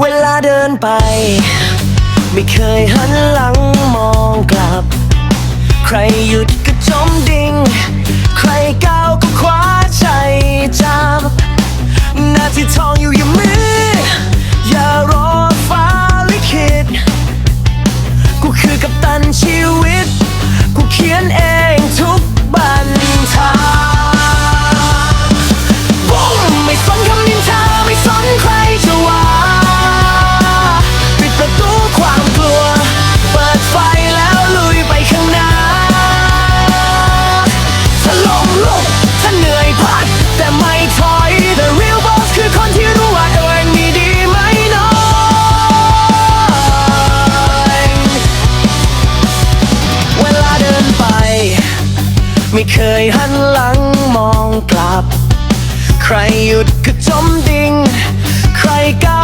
เวลาเดินไป ไม่เคยหันหลังมองกลับ ใครหยุดก็จมดิ่ง ใครก้าวก็คว้าใจจับหน้าที่ทองอยู่อย่างมือ อย่ารอฟ้าลิขิตกูคือกัปตันชีวิต กูเขียนเอง ไม่เคยหันหลังมองกลับ ใครหยุดก็จมดิ่ง ใครก้าว